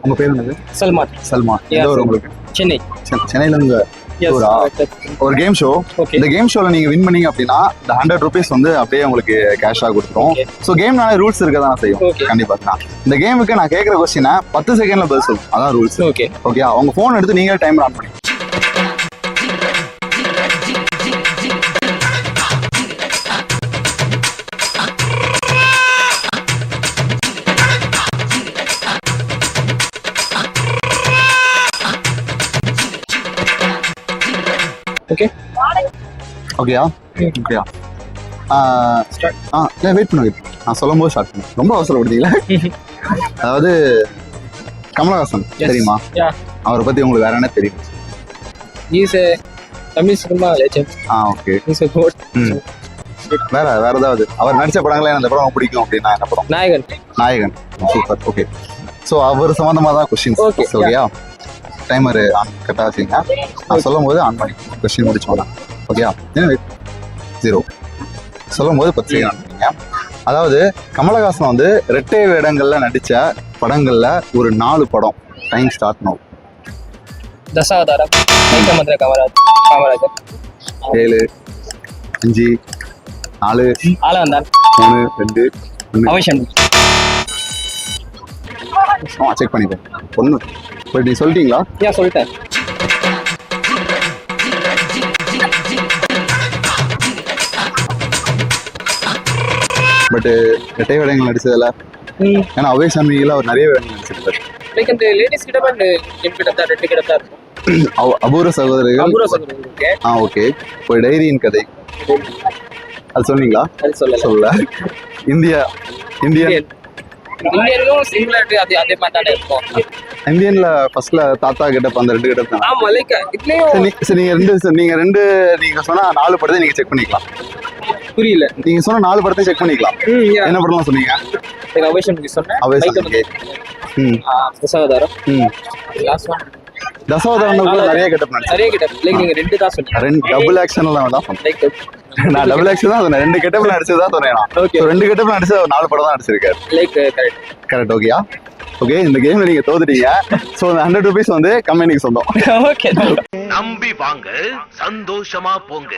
உங்க பேர் என்னது? சல்மான். சல்மான். எந்த ஊர். உங்களுக்கு? சென்னை. சென்னை- சென்னையில இருந்து? ஒரு கேம் ஷோ இந்த கேம் ஷோல நீங்க வின் பண்ணீங்க அப்படின்னா இந்த ஹண்ட்ரட் ருபீஸ் வந்து அப்படியே உங்களுக்கு கேஷா கொடுத்துரும். ஸோ கேம்னால ரூல்ஸ் இருக்க தான் செய்யும். கண்டிப்பா. இந்த கேமுக்கு நான் கேட்குற கொஸ்டினை பத்து செகண்ட்ல பதில் சொல்லும். அதான் ரூல்ஸ் ஓகே ஓகே உங்க ஃபோன் எடுத்து நீங்க டைம் ஆன் பண்ணி ஓகே ஓகேயா ஓகேயா ஆ. இல்லை வெயிட் பண்ணுங்க நான் சொல்லும் போது ஸ்டார்ட் பண்ணு. ரொம்ப அவசரப்படுத்தீங்களா? அதாவது கமலஹாசன். தெரியுமா? அவரை பத்தி உங்களுக்கு வேற என்ன தெரியும்? இஸ் தமிழ் சினிமா லெஜெண்ட் ஆ ஓகே இஸ் a கோட் வேற வேற ஏதாவது? அவர் நடிச்ச படங்களே இந்த படம் பிடிக்கும் அப்படின்னா என்ன படம்? நாயகன். நாயகன். சூப்பர். ஓகே ஸோ அவர் சம்மந்தமா தான் கொஸ்டின் Okay, ஓகேயா டைமர் ஆன் கரெக்டாக வச்சுங்க நான் சொல்லும் போது ஆன் பண்ணி கொஸ்டின் முடிச்சோம்னா ஓகேயா ஜீரோ சொல்லும் போது பத்து பண்ணுங்க அதாவது கமலஹாசன் வந்து ரெட்டை வேடங்கள்ல நடிச்ச படங்கள்ல ஒரு நாலு படம் டைம் ஸ்டார்ட் நோ தசாவதாரம் மைக்கமந்திர காமராஜ் காமராஜர். ஏழு அஞ்சு நாலு ஆலவந்தான் மூணு ரெண்டு ஆ செக் பண்ணிப்போம் ஒன்று இப்போ நீ சொல்லிட்டீங்களா ஏன் சொல்லிட்டேன். பட் ரெட்டை வேடங்கள் நடிச்சதுல. ம். ஏன்னா அவை சாமியில் அவர் நிறைய வேடங்கள் நடிச்சிருப்பாரு. லைக் அந்த லேடிஸ் கிட்ட பட் என் கிட்ட தான் ரெண்டு கிட்ட தான் இருக்கும். அபூர்வ சகோதரிகள். அபூர்வ சகோதரர் ஓகே ஆ ஓகே ஒரு டைரியின் கதை. அது சொன்னீங்களா? அது சொல்லல. சொல்லல. India Indian. இந்தியன். இந்தியனும் அதே அதே மாதிரி தானே இருக்கும். இந்தியன்ல ஃபர்ஸ்ட்ல தாத்தா கிட்ட அந்த ரெண்டு கிட்ட தானே ஆமா லைக் இதுலயும் நீங்க ரெண்டு நீங்க ரெண்டு நீங்க சொன்னா நாலு படத்தை நீங்க செக் பண்ணிக்கலாம். புரியல. நீங்க சொன்ன நாலு படத்தை செக் பண்ணிக்கலாம். என்ன படம்லாம் சொன்னீங்க? மூவி சொன்னேன். அவை மைக்கமந்திர ம். தசாவதாரம். ம். லாஸ்ட் ஒன் கூட நிறைய நடிச்சேன் நிறைய கிட்ட லைக் நீங்க ரெண்டு தான் சொன்னீங்க. ரெண்டு டபுள் ஆக்ஷன்ல தான் லைக் நான் டபுள் ஆக்ஷன் தான் சொன்னேன். ரெண்டு கெட்டப்ல நடிச்சது தான் சொன்னேன் ரெண்டு கெட்டப்ல நடிச்ச நாலு படம் தான் நடிச்சிருக்காரு. லைக் கரெக்ட் கரெக்ட் ஓகேயா ஓகே இந்த கேம்ல நீங்க தோத்துட்டீங்க. ஸோ இந்த ஹண்ட்ரட் ருபீஸ் வந்து கம்பெனிக்கு சொந்தம். ஓகே நம்பி வாங்க சந்தோஷமா போங்க.